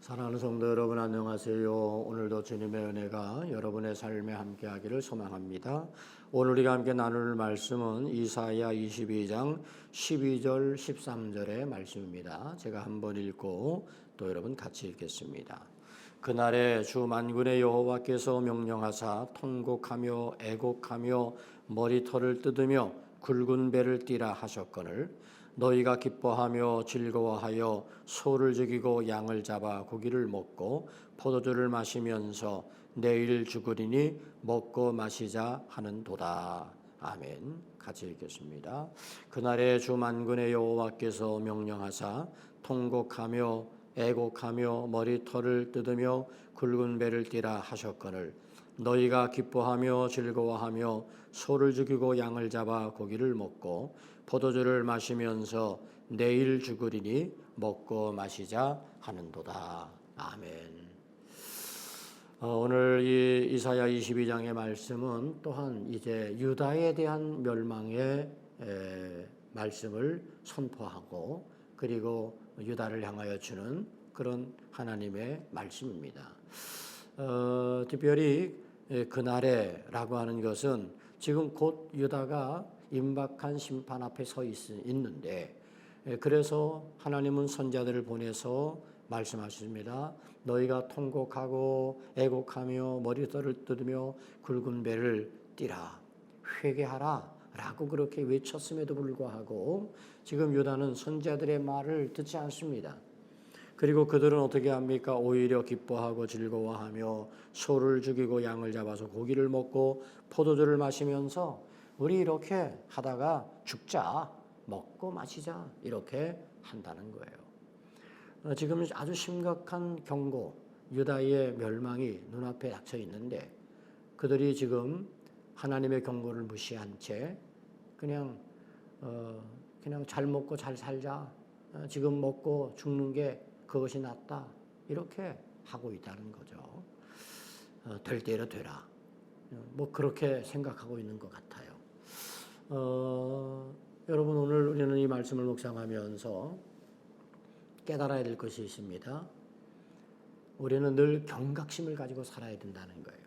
사랑하는 성도 여러분 안녕하세요. 오늘도 주님의 은혜가 여러분의 삶에 함께 하기를 소망합니다. 오늘 우리가 함께 나눌 말씀은 이사야 22장 12절 13절의 말씀입니다. 제가 한번 읽고 또 여러분 같이 읽겠습니다. 그날에 주 만군의 여호와께서 명령하사 통곡하며 애곡하며 머리털을 뜯으며 굵은 배를 띠라 하셨거늘 너희가 기뻐하며 즐거워하여 소를 죽이고 양을 잡아 고기를 먹고 포도주를 마시면서 내일 죽으리니 먹고 마시자 하는도다. 아멘. 같이 읽겠습니다. 그날에 주 만군의 여호와께서 명령하사 통곡하며 애곡하며 머리털을 뜯으며 굵은 배를 띠라 하셨거늘 너희가 기뻐하며 즐거워하며 소를 죽이고 양을 잡아 고기를 먹고 포도주를 마시면서 내일 죽으리니 먹고 마시자 하는도다. 아멘. 어, 오늘 이 이사야 22장의 말씀은 또한 이제 유다에 대한 멸망의 에, 말씀을 선포하고 그리고 유다를 향하여 주는 그런 하나님의 말씀입니다. 어, 특별히 그날에라고 하는 것은 지금 곧 유다가 임박한 심판 앞에 서 있, 있는데 그래서 하나님은 선자들을 보내서 말씀하십니다. 너희가 통곡하고 애곡하며 머리털을 뜯으며 굵은 배를 띠라 회개하라 라고 그렇게 외쳤음에도 불구하고 지금 유다는 선자들의 말을 듣지 않습니다. 그리고 그들은 어떻게 합니까? 오히려 기뻐하고 즐거워하며 소를 죽이고 양을 잡아서 고기를 먹고 포도주를 마시면서 우리 이렇게 하다가 죽자, 먹고 마시자 이렇게 한다는 거예요. 어, 지금 아주 심각한 경고, 유다의 멸망이 눈앞에 닥쳐 있는데 그들이 지금 하나님의 경고를 무시한 채 그냥 어, 그냥 잘 먹고 잘 살자. 어, 지금 먹고 죽는 게 그것이 낫다. 이렇게 하고 있다는 거죠. 어, 될 대로 되라. 어, 뭐 그렇게 생각하고 있는 것 같아요. 어, 여러분 오늘 우리는 이 말씀을 묵상하면서 깨달아야 될 것이 있습니다. 우리는 늘 경각심을 가지고 살아야 된다는 거예요.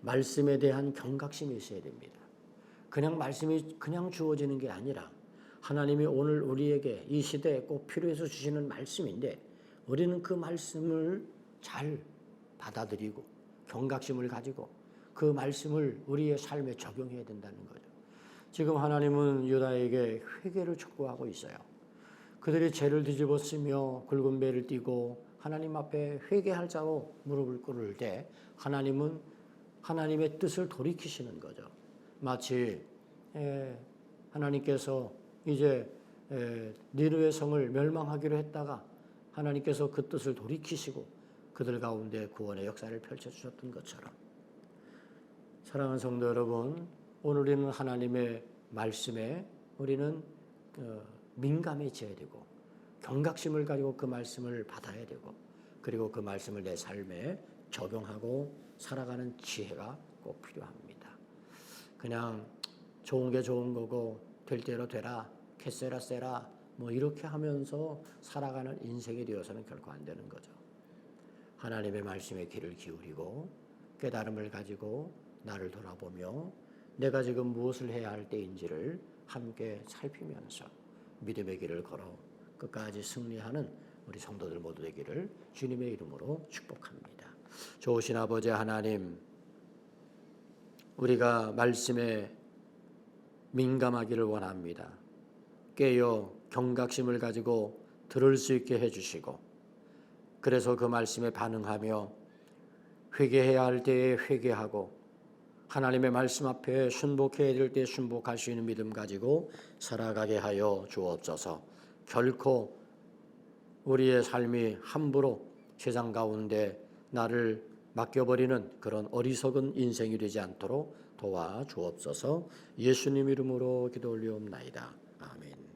말씀에 대한 경각심이 있어야 됩니다. 그냥 말씀이 그냥 주어지는 게 아니라 하나님이 오늘 우리에게 이 시대에 꼭 필요해서 주시는 말씀인데 우리는 그 말씀을 잘 받아들이고 경각심을 가지고 그 말씀을 우리의 삶에 적용해야 된다는 거죠. 지금 하나님은 유다에게 회개를 촉구하고 있어요. 그들이 죄를 뒤집었으며 굵은 배를 띠고 하나님 앞에 회개할 자로 무릎을 꿇을 때 하나님은 하나님의 뜻을 돌이키시는 거죠. 마치 하나님께서 이제 니르의 성을 멸망하기로 했다가 하나님께서 그 뜻을 돌이키시고 그들 가운데 구원의 역사를 펼쳐 주셨던 것처럼 사랑하는 성도 여러분, 오늘 우리는 하나님의 말씀에 우리는 어, 민감해져야 되고 경각심을 가지고 그 말씀을 받아야 되고 그리고 그 말씀을 내 삶에 적용하고 살아가는 지혜가 꼭 필요합니다. 그냥 좋은 게 좋은 거고 될 대로 되라 캐세라 세라 뭐 이렇게 하면서 살아가는 인생이 되어서는 결코 안 되는 거죠. 하나님의 말씀에 귀를 기울이고 깨달음을 가지고 나를 돌아보며 내가 지금 무엇을 해야 할 때인지를 함께 살피면서 믿음의 길을 걸어 끝까지 승리하는 우리 성도들 모두 되기를 주님의 이름으로 축복합니다. 좋으신 아버지 하나님, 우리가 말씀에 민감하기를 원합니다. 깨어 경각심을 가지고 들을 수 있게 해주시고, 그래서 그 말씀에 반응하며 회개해야 할 때에 회개하고, 하나님의 말씀 앞에 순복해야 될 때 순복할 수 있는 믿음 가지고 살아가게 하여 주옵소서. 결코 우리의 삶이 함부로 세상 가운데 나를 맡겨버리는 그런 어리석은 인생이 되지 않도록 도와 주옵소서 예수님 이름으로 기도 올리옵나이다. 아멘.